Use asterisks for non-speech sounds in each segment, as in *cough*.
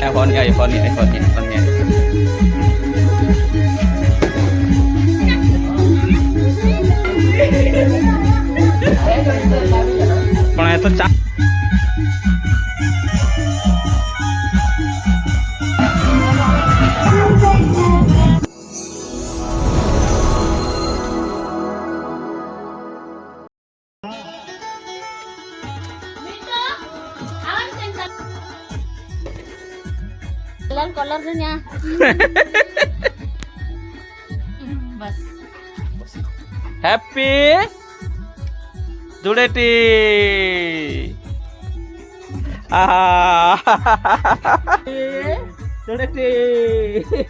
આ phone iPhone iPhone iPhone આઈ પણ એ તો ચા ધૂળેટી આહા. ધૂળેટી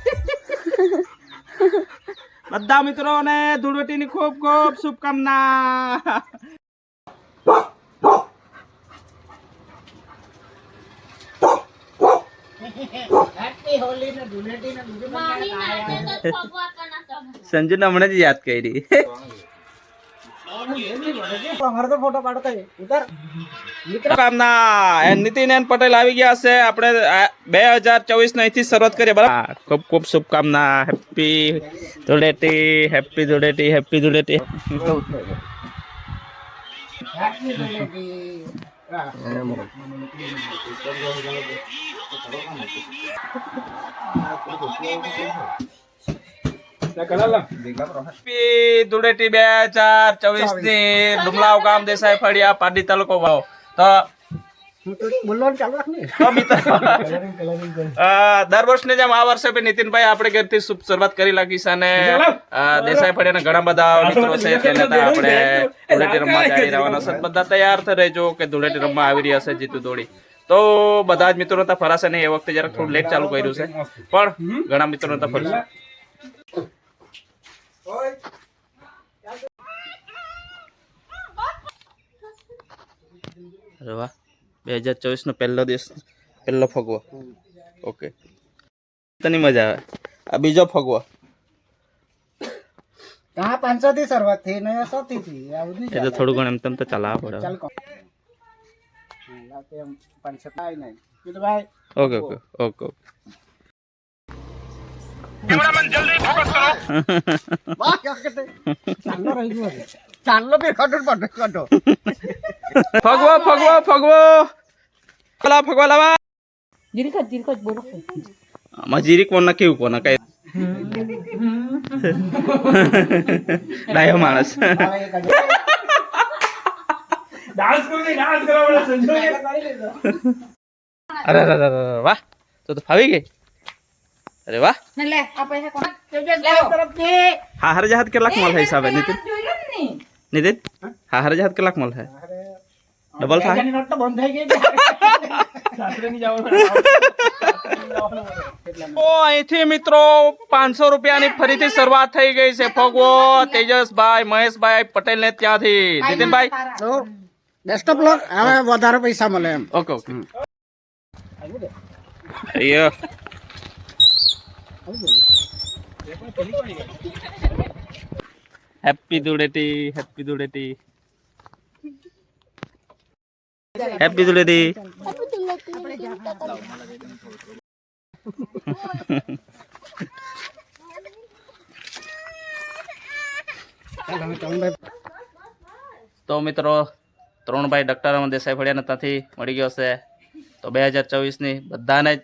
બધા મિત્રોને ધૂળેટીની ખૂબ ખૂબ શુભકામના સંજુ ને હમણાં જ યાદ કરી. શુભકામના એ નીતિન એન પટેલ આવી ગયા છે. આપણે બે હજાર ચોવીસની અહીંથી શરૂઆત કરીએ બરાબર? ખૂબ ખૂબ શુભકામના. Happy Dhuleti happy Dhuleti happy Dhuleti. Dhuleti બે હજાર ચોવીસ. ની ડુમલાવ ગામ દેસાઈ ફળિયા પાડી તાલુકો વાવ. તો દર વર્ષની જેમ આ વર્ષે બી નીતિનભાઈ આપણે ઘરથી શરૂઆત કરી લાગી છે અને દેસાઈ ફળિયાના ઘણા બધા મિત્રો છે તેને આપણે ધૂળેટી રમવા જઈ રહેવાના છે. બધા તૈયાર થઈ રહેજો કે ધૂળેટી રમવા આવી રહ્યા છે જીતુ દોડી. તો બધા જ મિત્રો તો ફરાશે નહીં એ વખતે જરાક થોડું લેટ ચાલુ કર્યું છે. પણ ઘણા મિત્રો ફરશે. અરે વાહ બે હજાર ચોવીસનો પહેલો દિવસ પહેલો ફગવો. ઓકે તની મજા આવે. આ બીજો ફગવો. હા પાંચસો થી શરૂઆત થઈ ને સો થી થઈ એ તો થોડું ઘણું એમ તેમ તો ચલાવવા પડે. ચાલ કો પાંચસો કાંઈ ઓકે ઓકે ઓકે ઓકે વાહ ક્યાં કરતે ચાંદલો રહી ગયો છે ચાંદલો બી ખટો પટો ફગવો ફગવો ફગવો. પેલા ફગવા લાવા. જીરીકત જીરીકત બોલો. મજીરી કોણ ના કેવું કોના કઈ. ડાયો માણસ. અરે અરે અરે અરે, વાહ. તો તો ફાવી ગઈ? અરે વાહ ને લે આ પૈસા કોણ તરફથી હા હર જહાજ કેટલાક મોલ હે હિસાબે નીતિન જોઈ લો ને નીતિન હા હર જહાજ કેટલાક મોલ હે ડબલ થાય હજારની નોટ તો બંધ થઈ ગઈ ઓ અહીંથી મિત્રો પાંચસો રૂપિયાની ફરીથી શરૂઆત થઈ ગઈ છે ફગવો તેજસભાઈ મહેશભાઈ પટેલ ને ત્યાંથી નીતિનભાઈ તો બેસ્ટ ઓફ લક હવે વધારે પૈસા મળે એમ. Okay okay અయ్యో happy Dhuleti happy Dhuleti happy Dhuleti તો મિત્રો, ત્રણભાઈ ડક્ટર દેસાઈ ફળિયાના ત્યાંથી મળી ગયો છે. તો બે હજાર ચોવીસની બધાને જ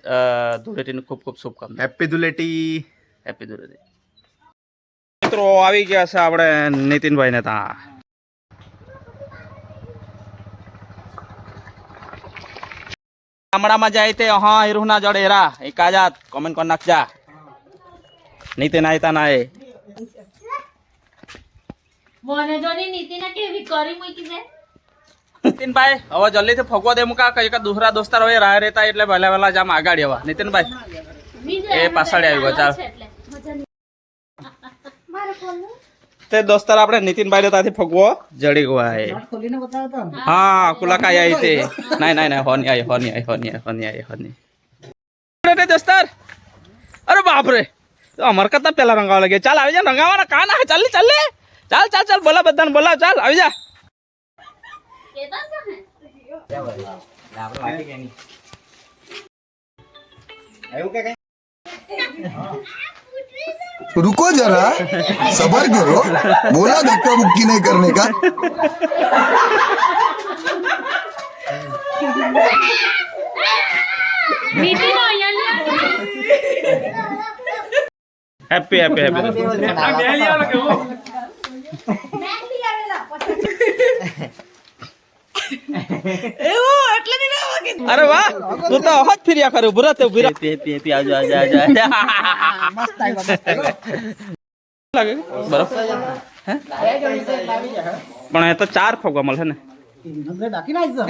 ધૂળેટીની ખૂબ ખૂબ શુભકામના. હેપી ધૂળેટી. હેપી ધૂળેટી. મિત્રો આવી ગયા છે આપણે નીતિનભાઈ ને ત્યાં ગામડામાં જાય તે હા હિરુના જડે હેરા એ આજાદ કોમેન્ટ કરી નાખજા. નીતિન આયતા ના એ. મને જો નીતિને કેવી કરી મૂકી દે નીતિનભાઈ? હવે જલ્દીથી ફગવા દે મુકા કઈ કે દુસરા દોસ્તાર હોય રાહ રહેતા એટલે પહેલા વહેલા જામ આગળ એવા નીતિનભાઈ? એ પાછળ આવ્યો, ગયો ચાલ. તે દોસ્તાર આપણે નીતિનભાઈ ને ત્યાંથી ફગવો. જડી ગયો. હા કુલાકાઈ આવી તે. નહીં નહીં નહીં હોની આવી હોની આવી હોની આવી હોની આવી હોની દોસ્તાર અરે બાપરે. તો અમર કરતા પેલા રંગાવા લાગે ચાલ આવી જા રંગાવાના. કા ના ચાલ ચાલ. ચાલ ચાલ ચાલ બોલા બધાને બોલાવ ચાલ આવી જા. रुको जरा सबर करो बोला धक्का मुक्की नहीं करने का *laughs* નીતિન એટલે હેપી ના વાગે. અરે વાહ તું તો હજ ફિર્યા કરે બુરા તે બુરા તે તે તે આજો આજો આજો મસ્ત આવ્યો મસ્ત લાગે? બરફ? હે? પણ એ તો ચાર ફગવા મળે ને.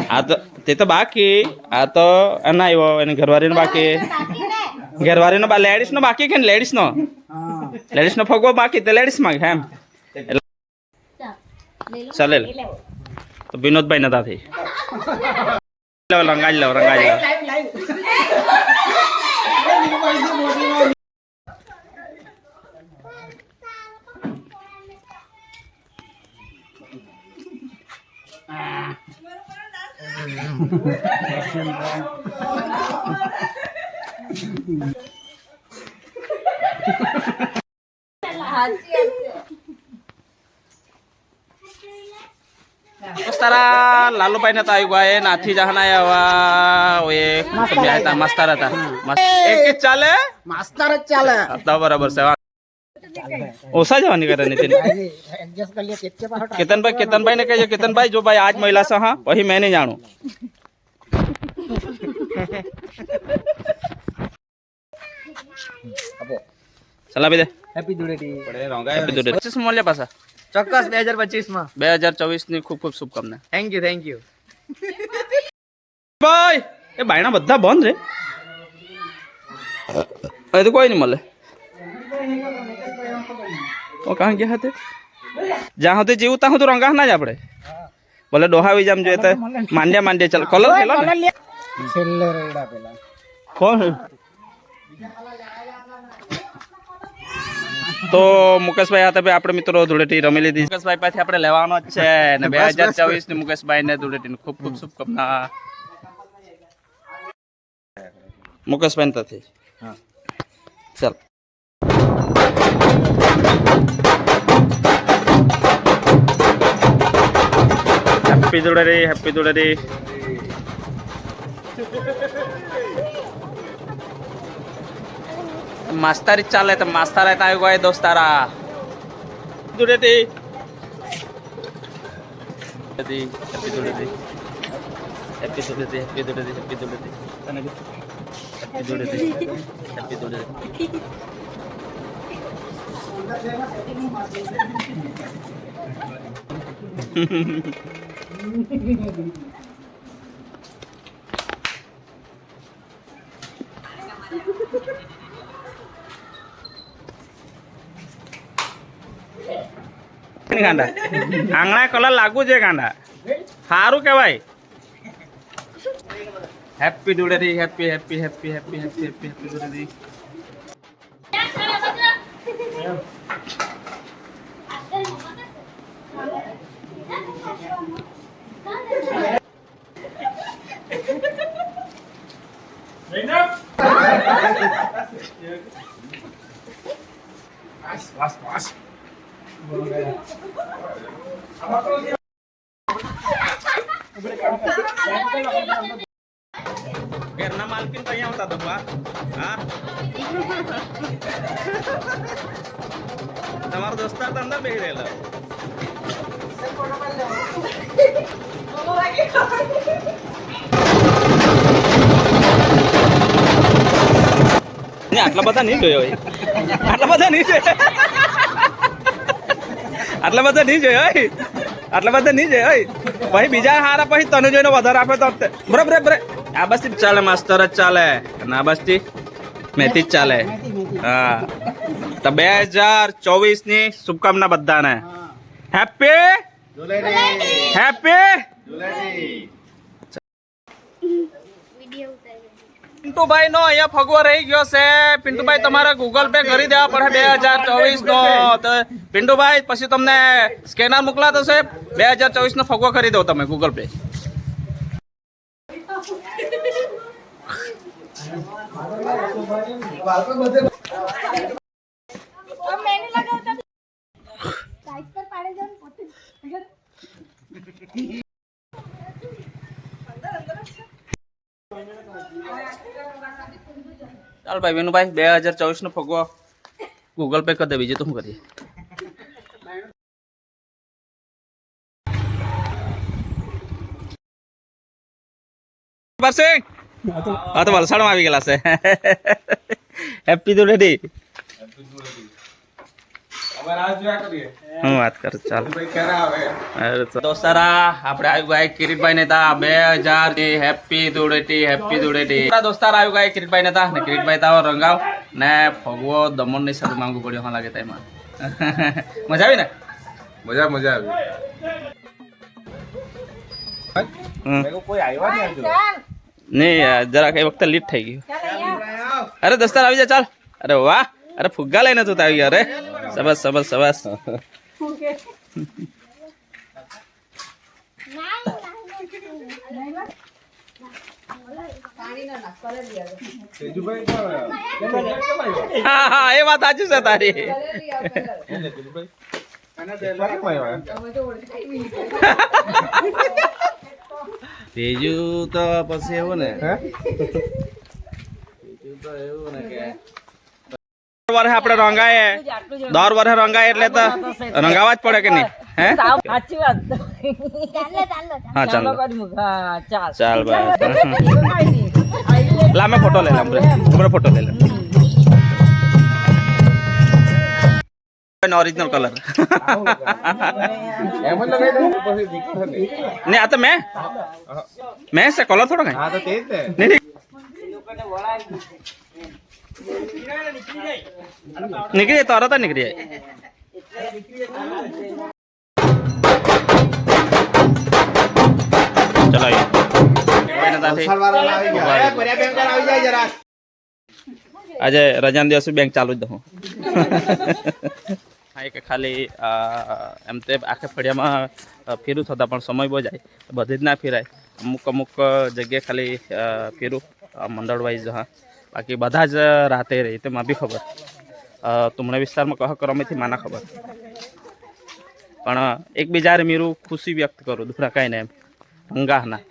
આ તો તે તો બાકી. આ તો એના આવ્યો એને ઘરવાળીનો બાકી. લેડીઝ નો બાકી કે ને નો નો ફગવો બાકી તે લેડીસમાં એમ. ચાલે લે. તો વિનોદભાઈ નતા થઈ લેવ રંગાઈ લેવ રંગાઈ લેવ. લાઈવ મસ્તારા લાલુભાઈ નતા આવી ગયા એ નાથી જહાના આવ્યા ઓએ બે હતા મસ્તાર હતા મસ્ત- એક એક ચાલે માસ્તર જ ચાલે હા, તો બરાબર છે ઓછા જવાની કરે નીતિન આજે એડજસ્ટ કરી લે કેટકે પાછો try કેતનભાઈ કેતનભાઈ ને કહેજો કેતનભાઈ જો ભાઈ આજ મહિલા છે હા પછી મેં નહીં જાણું ચલા દે હેપી ધૂળેટી Happy birthday. પચીસ મળ્યા પાછા ચોક્કસ બે હજાર પચીસમાં બે હજાર ચોવીસની ખૂબ ખૂબ શુભકામના. થેન્ક યુ થેન્ક યુ ભાઈ એ બાયણા બધા બંધ રે. એ તો કોઈ નહીં મળે. ઓ કાં ગયા હતા જ્યાં સુધી જીવું ત્યાં સુધી રંગા ના જ આપણે. ભલે ડોહાવી જામ જોઈએ તો માંડ્યા માંડ્યા ચાલ. કલર ખેલો ને? કોણ? તો મુકેશભાઈ આ તમે આપણે મિત્રો ધૂળેટી રમી લીધી. મુકેશભાઈ પાસેથી આપણે લેવાનો જ છે અને બે હજાર ચોવીસની મુકેશભાઈ ને ધૂળેટી ખૂબ ખૂબ શુભકામના. મુકેશભાઈ તરફથી ચાલ. Happy Dhuleti happy Dhuleti. માસ્તારી જ ચાલે તો માસ્તારા તો આવી ગયા દોસ્તારા Dhuleti happy Dhuleti happy Dhuleti happy Dhuleti happy Dhuleti તને બી હેપી ધૂળેટી હેપી ધૂળેટી ની ગાંડા આંગણા કલર લાગુ છે ગાંડા સારું કહેવાય happy Dhuleti happy happy happy happy happy happy happy Dhuleti ઘરના માલકીન તો અહીંયા આવતા હતા બા. હા? તમારો દોસ્તાર તો અંદર બેસી આટલા બધા નહીં જોયો આટલા બધા નહીં જોયો. આટલા બધા નહીં જોયો હોય આટલા બધા નહીં જોયો હોય પછી બીજા હારા પછી તને જોઈને વધારે આપે તો બરાબર બરાબર આ બસ ચાલે માસ્તર જ ચાલે. ના આ બસથી મેથી જ ચાલે. હા. તો બે હજાર ચોવીસની શુભકામના બધાને. હેપી હેપી પિન્ટુભાઈ નો અહીંયા ફગવો રહી ગયો છે. પિન્ટુભાઈ, તમારે ગૂગલ પે કરી દેવા પડે બે હજાર ચોવીસ નો. તો પિન્ટુભાઈ, પછી તમને સ્કેનર મોકલા થશે બે હજાર ચોવીસ નો ફગવો કરી દો તમે ગૂગલ પે ચાલ ભાઈ, વિનુભાઈ, બે હજાર ચોવીસ નો ફગવો. ગૂગલ પે કરી દે, બીજું તો શું કરીએ? હા, તો વલસાડમાં આવી ગયેલા છે. હેપી ધૂળેટી હું વાત કરું ચાલો. દોસ્તારા આપણે આવ્યું ગયા કિરીટભાઈ નેતા બે હજાર હેપી ધૂળેટી હેપી ધૂળેટી. દોસ્તાર આવ્યું ગયા કિરીટભાઈ ને કિરીટભાઈ તાવ રંગાવ ને ફગવો દમણની સાથે માંગવું પડ્યું હા લાગે તેમાં *laughs* મજા આવી ને મજા મજા આવી. હમ. નહીં જરાક એ વખતે લીટ થઈ ગયું. અરે દોસ્તાર આવી જા ચાલ. અરે વાહ. અરે ફુગ્ગા લઈને તું આવી અરે. સબસ સબસ સબસ હા હા એ વાત સાચી છે તારી. બીજું તો પછી એવું ને. તેજુ તો એવું ને કે વર્ષે આપણે રંગાય દર વર્ષે રંગાય એટલે તો રંગાવા જ પડે કે નહીં? હે? સાચી વાત. હા ચાલો. ચાલ ચાલ. ભાઈ ફોટો લઈ હમણાં ફોટો લઈ લે. ઓરિજિનલ કલર ને આ તો મેં. મેં છે કલર થોડો કઈ. નહીં. નીકળી જાય તરત જ નીકળી જાય ચલો. આજે રજાના દિવસે બેંક ચાલુ જ દઉં હા એક કે ખાલી એમ તે આખે ફળિયામાં ફેરું થતા પણ સમય બહુ જાય બધી જ ના ફેરાય અમુક અમુક જગ્યાએ ખાલી ફેરું મંડળ વાઇઝ હા બાકી બધા જ રાતે રહી તેમાં બી ખબર. તુમણા વિસ્તારમાં કહ કરમેથી માના ખબર. પણ એકબીજા હારે મીરું ખુશી વ્યક્ત કરું દુખરા કાંઈ ને એમ. હંગાહ ના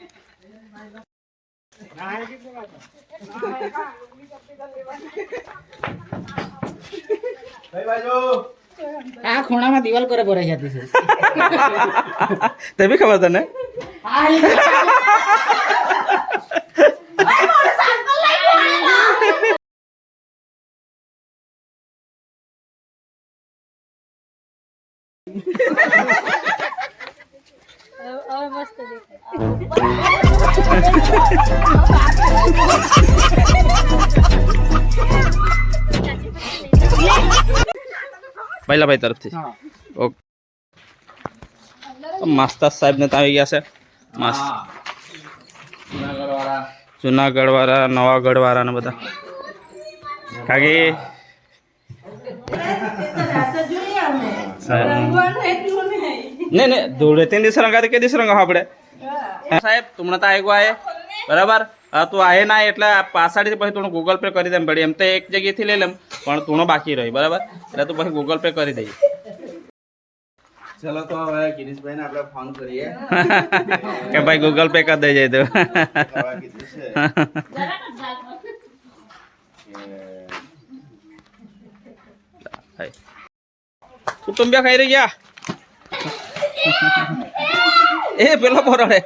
આ ખૂણામાં દિવાલ કરે ભરાઈ જતી છે. *laughs* તે બી ખબર તને? ભાઈ તરફથી ઓકે માસ્ટર સાહેબ ને આવી ગયા છે મસ્ત જુનાગઢવાળા નવાગઢવાળા ને બધા. કાકી? નહીં નહીં ધૂળે તીન દિવસ રંગા કે દિવસ રંગા આપણે? સાહેબ તમને તો આવ્યો આયે. બરાબર? હા તો આયે ના એટલે પાછળથી પછી તું ગૂગલ પે કરી દેમ પડી એમ તો એક જગ્યાએથી લઈ લેમ પણ તું બાકી રહી બરાબર? એટલે તું પછી ગૂગલ પે કરી દઈએ ચલો તો હવે ગિરીશભાઈને આપણે ફોન કરીએ. *laughs* કે ભાઈ ગૂગલ પે કરી દેજે તો. કુટુંબિયા ખાઈ રહી ગયા? એ પેલો પોરડે.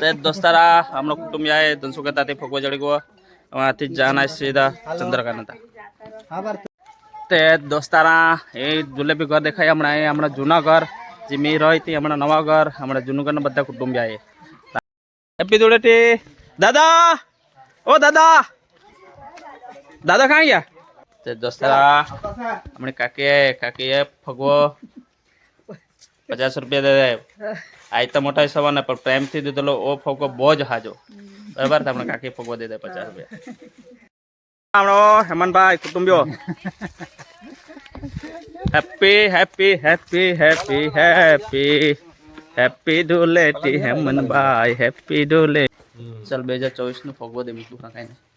तर दोस्तारा हमलोग कुटुंब आहे धनसुख येतात ते ગયો. जळगो हाती સીધા आहे सीधा તે દોસ્તારા, એ જુલેબી ઘર દેખાય હમણાં, એ હમણાં જૂના ઘર, જે મેં રહી હતી, હમણાં નવા ઘર, હમણાં જૂનું ઘરના બધા કુટુંબ આવે હેપી ધૂળેટી દાદા! ઓ દાદા! દાદા કાંઈ ગયા? તે દોસ્તરા હમણે કાકીએ કાકીએ ફગવો. પચાસ રૂપિયા દે આજ તો મોટા સવાને પણ પ્રેમથી દીધેલો ઓ ફગવો બહુ જ હાજો. બરાબર તમને કાકી ફગવો દે દે પચાસ રૂપિયા. આપણો Hemantbhai કુટુંબીઓ. Happy happy happy happy happy happy Dhuleti Hemantbhai happy ધૂળે ચાલ બે હજાર ચોવીસનું ફગવો દે મીઠું કાંઈ નહીં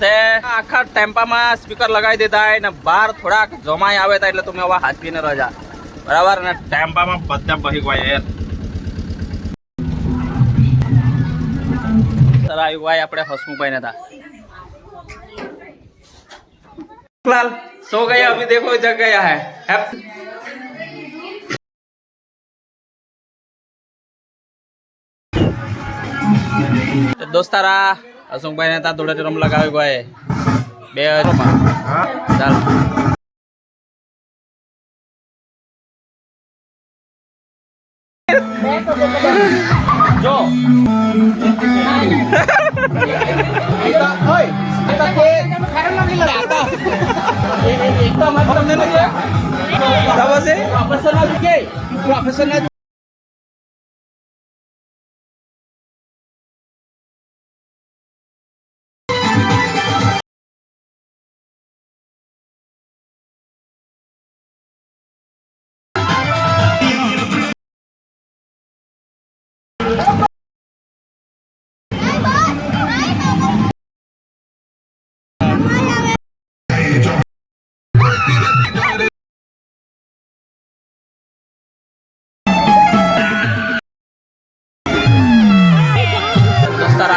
તે આખા ટેમ્પામાં સ્પીકર લગાવી દીધા હોય ને બહાર થોડાક જમાઈ આવે તા એટલે તમે હવે હાથવીને રજા બરાબર? ને ટેમ્પામાં બધા બહી ગયા યાર સર આવ્યું ભાઈ આપણે હસમુખભાઈ ને લાલ સો ગયા અભી દેખો જગ ગયા હે? દોસ્તારા હસમુભાઈ ને તા દોડે રમ લગાવી ભાઈ. બે હજાર ચાલ. જો. તમને નથી?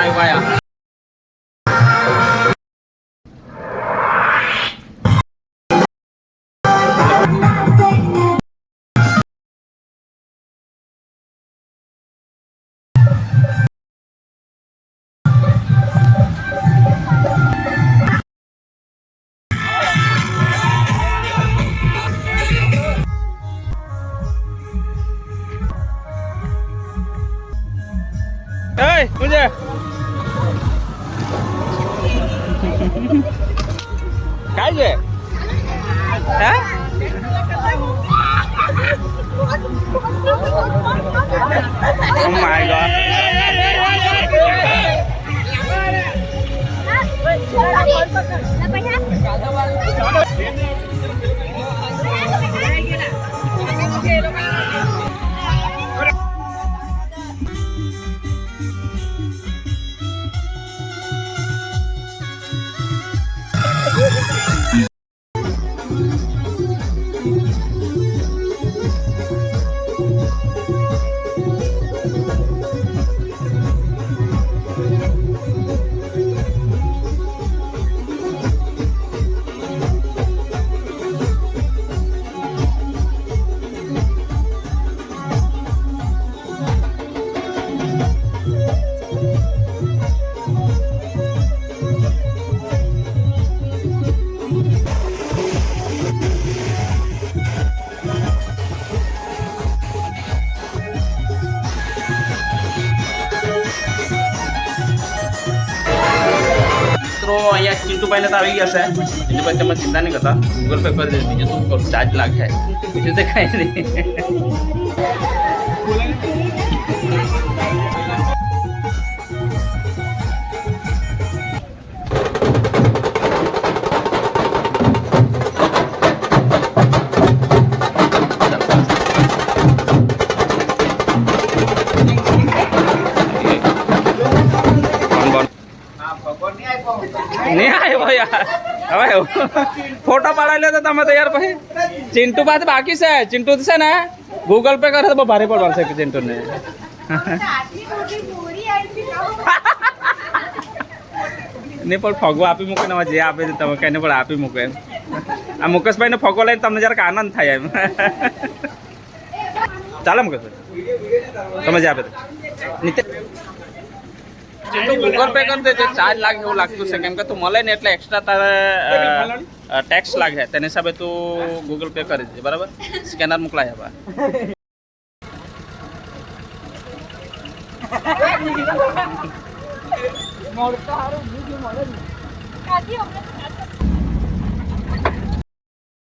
ખબર છે મિત્રો, અહીંયા ચિંટુભાઈને તો આવી ગયા છે. ચિંટુભાઈ તમે ચિંતા નહીં કરતા. ગૂગલ પે કરી દેજો બીજું શું ચાર્જ લાગે. બીજું તો કાંઈ નહીં. હવે ફોટો પાડાવી લે તો તમે તો યાર પછી. ચિંટુ પાસે બાકી છે. ચિંટુ છે ને ગૂગલ પે કરે તો ભારે પડવાનું છે ચિંટુ ને ને પણ ફગવો આપી મૂકે ને જે આપે છે તમે કઈને પણ આપી મૂકે. આ મુકેશભાઈને ફગો લઈને તમને જરાક આનંદ થાય એમ. ચાલો મુકેશભાઈ. તમે જે આપે તે. નીતિન જેટલું ગૂગલ પે કરી દેજે ચાર્જ લાગે એવું લાગતું છે કેમ કે તું મળે ને એટલે એક્સ્ટ્રા તારે ટેક્સ લાગે તેના હિસાબે તું ગૂગલ પે કરી દેજે બરાબર સ્કેનર મોકલાય આપા *laughs*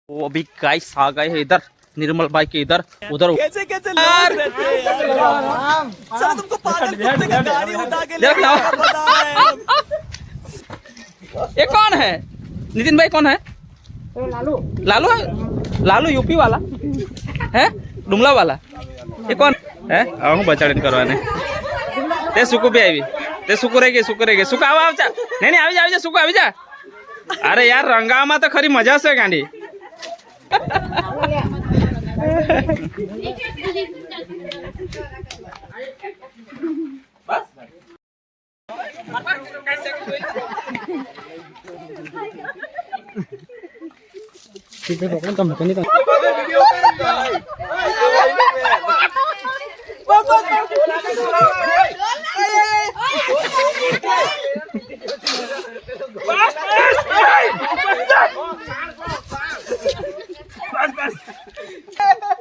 वो अभी गाइस आ गए हैं इधर निर्मल भाई के इधर उधर कैसे कैसे ये कौन है नितिन भाई कौन है લાલુ लालू है लालू यूपी वाला है डुमला वाला ये कौन है હવે હું બચાડીને કરવાની તે સુકુ બી આવી તે સુકુ રહી ગઈ સુકુ રહી ગઈ સુકુ આવા આવજા નહીં નહીં આવી જા આવી જા સુકુ આવી જા અરે યાર રંગાવામાં તો ખરી મજા છે ગાંડી Kita kok kan tambah ini kan. Bas, bas, bas.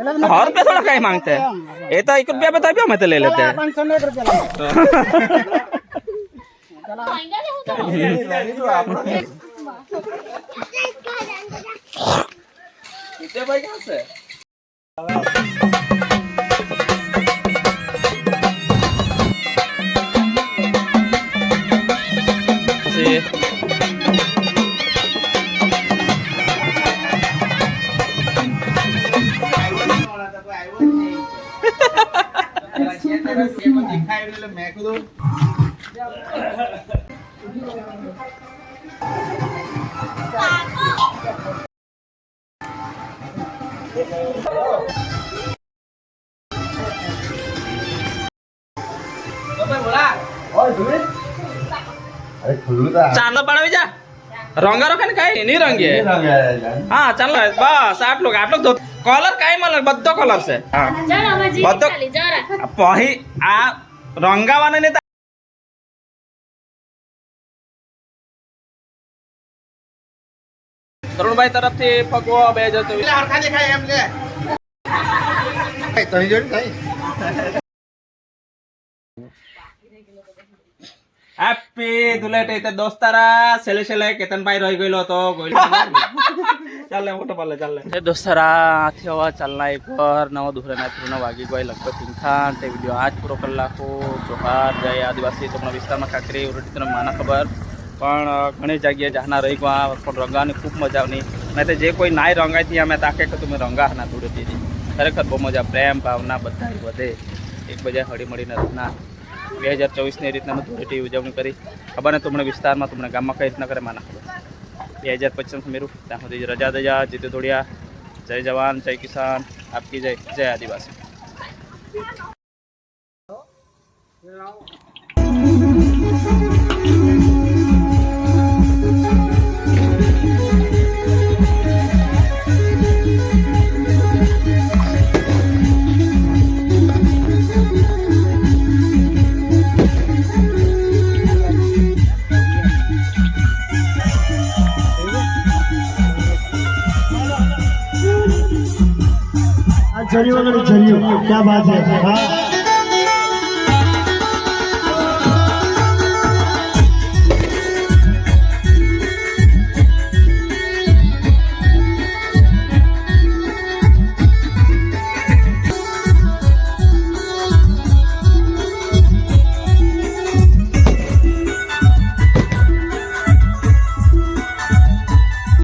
और रुपया थोड़ा कहीं मांगते हैं ये तो एक रुपया बता हम तो ले लेते हैं कितने भाई कहाँ से See you. ચાંદલો પડાવી જા. રંગા રખે ને કઈ નહીં રંગીએ હા ચાલો બસ આટલું આટલું કલર કઈ મળે બધો કલર છે. બધો- આ પહી આ રંગાવાના ને તરુણભાઈ તરફથી ફગવો બે જતો હેપી દુલેટ તે દોસ્તારા છેલ્લે છેલ્લે કેતનભાઈ રહી ગયેલો હતો ચાલે દોસ્તારા આથી હવા ચાલના એક નવો દુહરાના ત્રણ વાગી ગોય, લગભગ તીનખાન તે વીડિયો જોહાર, જય આદિવાસી, તમને વિસ્તારમાં કાંકરી તમને માના ખબર. પણ ઘણી જગ્યાએ જહાના રહી ગયા પણ રંગાની ખૂબ મજા આવની. નહીં તે જે કોઈ નાય રંગાઈથી અમે તાકે કે તમે રંગા ના ધૂળેટીની ખરેખર બહુ મજા, પ્રેમ, ભાવના બધા વધે. એકબીજા હળી મળીને ના. બે હજાર ચોવીસની રીતના મેં ધૂળેટી ઉજવણી કરી. ખબર ને તમને વિસ્તારમાં તમને ગામમાં કઈ રીતના કરે માના ખબર. બે હજાર પચીસ મેરું. ત્યાં સુધી રજા દજા જીતે દોડિયા. જય જવાન, જય કિસાન. આપકી જય. જય આદિવાસી.